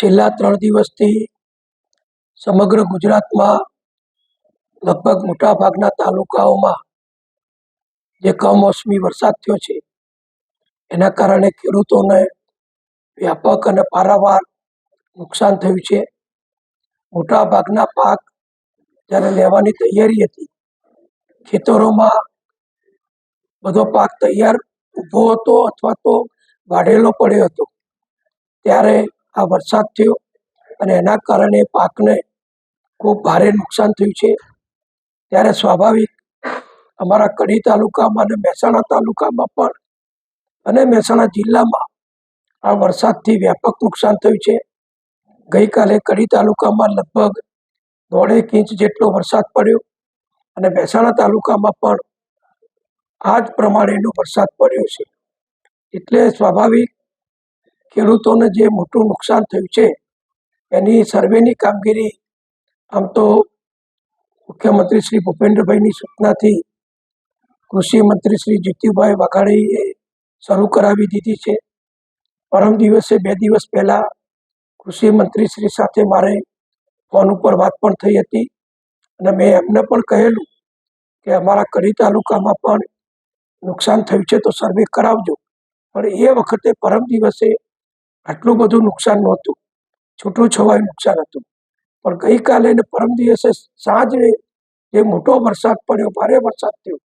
છેલ્લા ત્રણ દિવસથી સમગ્ર ગુજરાતમાં લગભગ મોટાભાગના તાલુકાઓમાં જે કમોસમી વરસાદ થયો છે, એના કારણે ખેડૂતોને વ્યાપક અને પારાવાર નુકસાન થયું છે. મોટાભાગના પાક જ્યારે લેવાની તૈયારી હતી, ખેતરોમાં બધો પાક તૈયાર ઊભો હતો અથવા તો વાઢેલો પડ્યો હતો, ત્યારે આ વરસાદ થયો અને એના કારણે પાકને ખૂબ ભારે નુકસાન થયું છે. ત્યારે સ્વાભાવિક અમારા કડી તાલુકામાં અને મહેસાણા તાલુકામાં પણ અને મહેસાણા જિલ્લામાં આ વરસાદથી વ્યાપક નુકસાન થયું છે. ગઈકાલે કડી તાલુકામાં લગભગ દોઢેક ઇંચ જેટલો વરસાદ પડ્યો અને મહેસાણા તાલુકામાં પણ આ જ પ્રમાણેનો વરસાદ પડ્યો છે. એટલે સ્વાભાવિક ખેડૂતોને જે મોટું નુકસાન થયું છે, એની સર્વેની કામગીરી આમ તો મુખ્યમંત્રી શ્રી ભૂપેન્દ્રભાઈની સૂચનાથી કૃષિ મંત્રી શ્રી જીતુભાઈ વાઘાણીએ શરૂ કરાવી દીધી છે. પરમ દિવસે બે દિવસ પહેલાં કૃષિ મંત્રી શ્રી સાથે મારે ફોન ઉપર વાત પણ થઈ હતી અને મેં એમને પણ કહેલું કે અમારા કડી તાલુકામાં પણ નુકસાન થયું છે તો સર્વે કરાવજો. પણ એ વખતે પરમ દિવસે આટલું બધું નુકસાન નહોતું. છૂટું છવાયું નુકસાન હતું. પણ ગઈકાલે ને પરમ દિવસે સાંજે જે મોટો વરસાદ પડ્યો, ભારે વરસાદ થયો,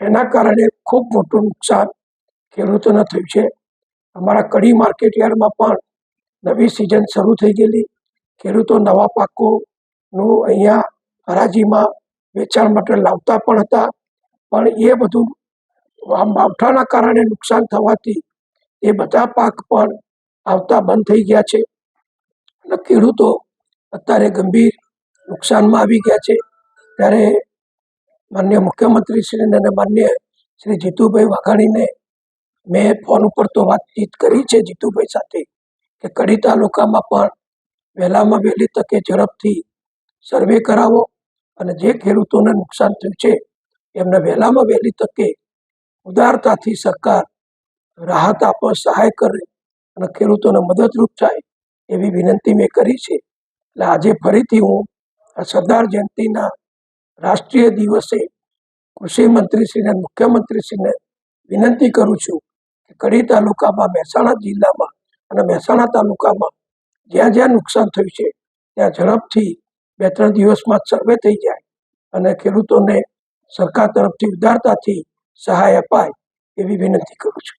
એના કારણે ખૂબ મોટું નુકસાન ખેડૂતોને થયું છે. અમારા કડી માર્કેટ યાર્ડમાં પણ નવી સિઝન શરૂ થઈ ગયેલી. ખેડૂતો નવા પાકોનું અહીંયા હરાજીમાં વેચાણ માટે લાવતા પણ હતા. પણ એ બધું માવઠાના કારણે નુકસાન થવાથી એ બધા પાક પણ આવતા બંધ થઈ ગયા છે. અને ખેડૂતો અત્યારે ગંભીર નુકસાનમાં આવી ગયા છે. ત્યારે માન્ય મુખ્યમંત્રી શ્રી અને માન્ય શ્રી જીતુભાઈ વાઘાણીને મેં ફોન ઉપર તો વાતચીત કરી છે જીતુભાઈ સાથે કે કડી તાલુકામાં પણ વહેલામાં વહેલી તકે ઝડપથી સર્વે કરાવો અને જે ખેડૂતોને નુકસાન થયું છે, એમને વહેલામાં વહેલી તકે ઉદારતાથી સરકાર રાહત આપો સહાય કરે અને ખેડૂતોને મદદરૂપ થાય એવી વિનંતી મેં કરી છે. એટલે આજે ફરીથી હું આ સરદાર જયંતિના રાષ્ટ્રીય દિવસે કૃષિ મંત્રીશ્રીને, મુખ્યમંત્રીશ્રીને વિનંતી કરું છું કે કડી તાલુકામાં, મહેસાણા જિલ્લામાં અને મહેસાણા તાલુકામાં જ્યાં જ્યાં નુકસાન થયું છે, ત્યાં ઝડપથી બે ત્રણ દિવસમાં સર્વે થઈ જાય અને ખેડૂતોને સરકાર તરફથી ઉદારતાથી સહાય અપાય એવી વિનંતી કરું છું.